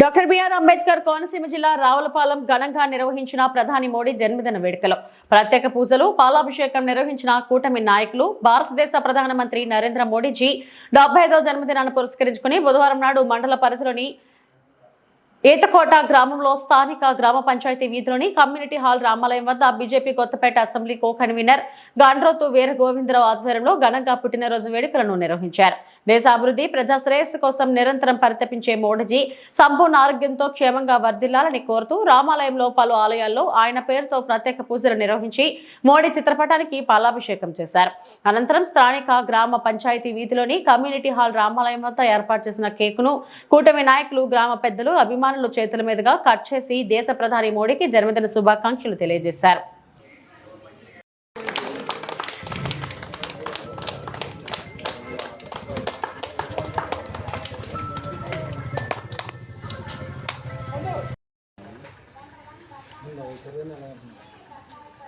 Doctor BR Ambedkar Konaseema జిల్లా రావులపాలెం ఘనంగా నిర్వహించిన ప్రధాని మోడీ జన్మదిన వేడుకలు. ప్రత్యేక పూజలు పాలాభిషేకం నిర్వహించిన కూటమి నాయకులు భారతదేశ ప్రధానమంత్రి నరేంద్ర మోడీజీ డెబ్బై ఐదవ జన్మదినాన్ని పురస్కరించుకుని బుధవారం నాడు మండల పరిధిలోని ఏతకోట గ్రామంలో స్థానిక గ్రామ పంచాయతీ వీధిలోని కమ్యూనిటీ హాల్ రామాలయం వద్ద BJP Kothapeta assembly co convener Gandrothu Veera Govindarao ఆధ్వర్యంలో ఘనంగా పుట్టినరోజు వేడుకలను నిర్వహించారు. దేశాభివృద్ధి ప్రజా శ్రేయస్సు కోసం నిరంతరం పరితపించే మోడీజీ సంపూర్ణ ఆరోగ్యంతో క్షేమంగా వర్ధిల్లాలని కోరుతూ రామాలయంలో పలు ఆలయాల్లో ఆయన పేరుతో ప్రత్యేక పూజలు నిర్వహించి మోడీ చిత్రపటానికి పాలాభిషేకం చేశారు. అనంతరం స్థానిక గ్రామ పంచాయతీ వీధిలోని కమ్యూనిటీ హాల్ రామాలయం వద్ద ఏర్పాటు చేసిన కేకును కూటమి నాయకులు గ్రామ పెద్దలు అభిమానులు చేతుల మీదుగా కట్ చేసి దేశ ప్రధాని మోడీకి జన్మదిన శుభాకాంక్షలు తెలియజేశారు.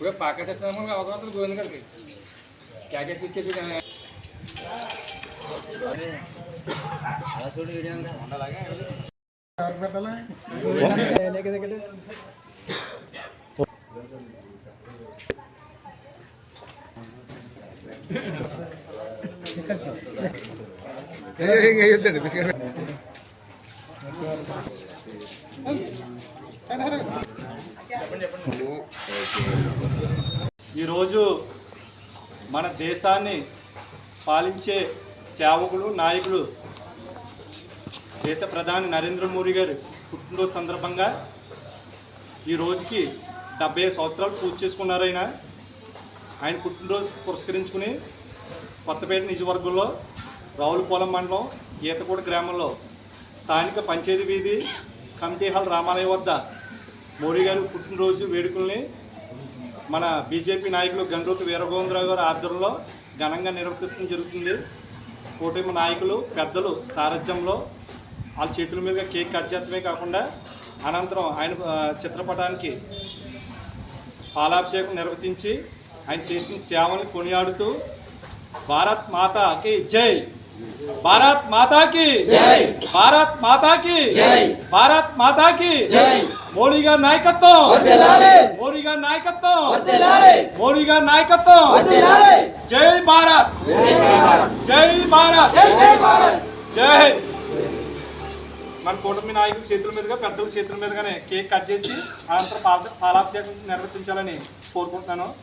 ఇప్పుడే పాక తెచ్చిన అవకాశం గోవింద గారికి క్యాకెట్ ఇచ్చేసి ఈరోజు మన దేశాన్ని పాలించే సేవకులు నాయకులు దేశ ప్రధాని నరేంద్ర మోడీ గారు పుట్టినరోజు సందర్భంగా ఈ రోజుకి డెబ్బై ఐదు సంవత్సరాలు పూర్తి చేసుకున్నారు ఆయన. ఆయన పుట్టినరోజు పురస్కరించుకుని కొత్తపేట నియోజకవర్గంలో రావులపాలెం మండలం ఈతకూడ గ్రామంలో స్థానిక పంచాయతీ వీధి కమిటీ హాల్ రామాలయం వద్ద మోడీ గారి పుట్టినరోజు వేడుకల్ని మన బీజేపీ నాయకులు గండ్రోతు వీరగోవిందరావు గారి ఆధ్వర్యంలో ఘనంగా నిర్వర్తిస్తడం జరుగుతుంది. కూటమి నాయకులు పెద్దలు సారథ్యంలో వాళ్ళ చేతుల మీదుగా కేక్ కట్ చేయడమే కాకుండా అనంతరం ఆయన చిత్రపటానికి పాలాభిషేకం నిర్వర్తించి ఆయన చేసిన సేవల్ని కొనియాడుతూ భారత్ మాతాకి జై! భారత్ మాతాకి జై! భారత్ మాతాకి జై! భారత్ మాతాకి జై! మోడీ గారి నాయకత్వం. మోడీ గారి నాయకత్వం. మోడీ గారి నాయకత్వం. జై భారత్. జై భారత్. జై. మన కూటమి నాయకుల చేతుల మీదుగా పెద్దల చేతుల మీదుగానే కేక్ కట్ చేసి అనంతరం పాల పాలాభిషేకం నిర్వర్తించాలని కోరుకుంటున్నాను.